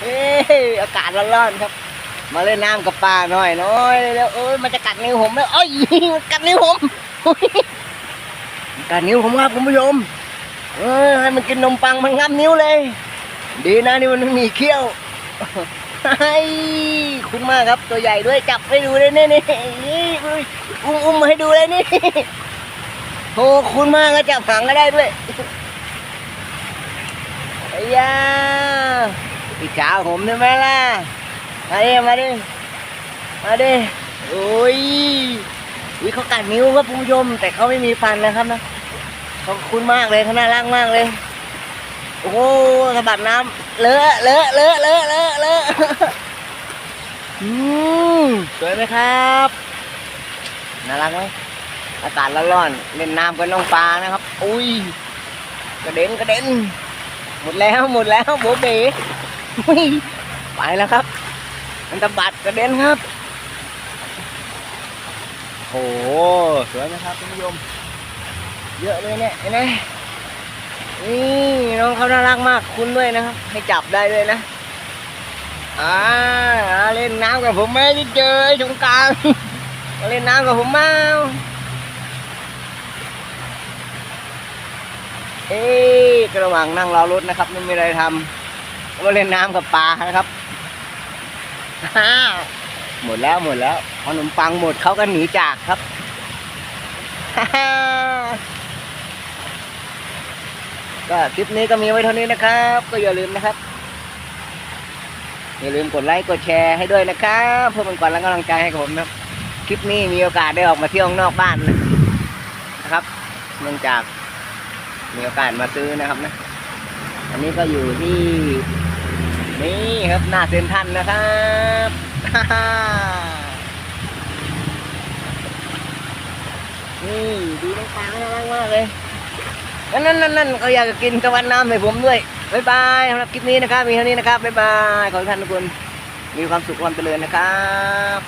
เอ้อากาศร้อนๆครับ มาเล่นน้ำกับปลาหน่อยน้อยแล้วเอ้ยมันจะกัดนิ้วผมแล้วเอ้ยมันกัดนิ้วผมกัดนิ้วผมครับคุณผู้ชมเอ้ยให้มันกินนมปังมันงับนิ้วเลย ดีนะนี่มันไม่มีเขี้ยวไอ้คุณมากครับตัวใหญ่ด้วยจับให้ดูเลยนี่นี่อุ้มอุ้มมาให้ดูเลยนี่โอ้คุณมากก็จับหางก็ได้ด้วยไอ้ยา พี่สาวผมใช่ไหมล่ะ มาดิ มาดิ มาดิ โอ้ยวิเขากัดนิ้วครับคุณผู้ชม แต่เขาไม่มีฟันนะครับนะ ขอบคุณมากเลยเขาน่ารักมากเลย โอ้โหสะบัดน้ำเลอะเลอะเลอะเลอะเลอะเลอะอืมสวยไหมครับ น่ารักไหมอากาศร้อนๆเล่นน้ำกับน้องปลานะครับ อุ้ยกระเด็นกระเด็นหมดแล้วหมดแล้วโบเบ๋ ไปแล้วครับ มันตะบัดกระเด็นครับ โอ้โหสวยนะครับคุณผู้ชมเยอะเลยเนี่ยเห็นไหมนี่น้องเขาน่ารักมากคุณด้วยนะครับ ให้จับได้ด้วยนะอ่าเล่นน้ำกับผมไหมที่เจอไอ้สงกรารมาเล่นน้ำกับผมมาเอ๊ะกระหว่างนั่งรอรถนะครับ ไม่มีอะไรทำ ก็เล่นน้ำกับปลานะครับหมดแล้วหมดแล้วขนมปังหมดเขาก็หนีจากครับก็คลิปนี้ก็มีไว้เท่านี้นะครับ ก็อย่าลืมนะครับ อย่าลืมกดไลค์กดแชร์ให้ด้วยนะครับเพื่อเป็นกำลังกำลังใจให้กับผมนะครับ คลิปนี้มีโอกาสได้ออกมาเที่ยวนอกบ้านนะครับ เนื่องจากมีโอกาสมาซื้อนะครับนะ อันนี้ก็อยู่ที่ นี่ครับหน้าเซ็นทันนะครับนี่ดูน้องปลาน่ารักมากเลยนั่นนั่นนั่นนั่นเขาอยากจะกินตะวันน้ำให้ผมด้วยบ๊ายบายสำหรับคลิปนี้นะครับมีเท่านี้นะครับบ๊ายบายขอให้ท่านทุกคนมีความสุขความเจริญนะครับ